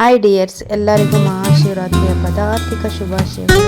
Hi dears ಎಲ್ಲರಿಗೂ ಮಹಾಶಿವರಾತ್ರಿ ಹಬ್ಬದ ಆರ್ಥಿಕ ಶುಭಾಶಯಗಳು.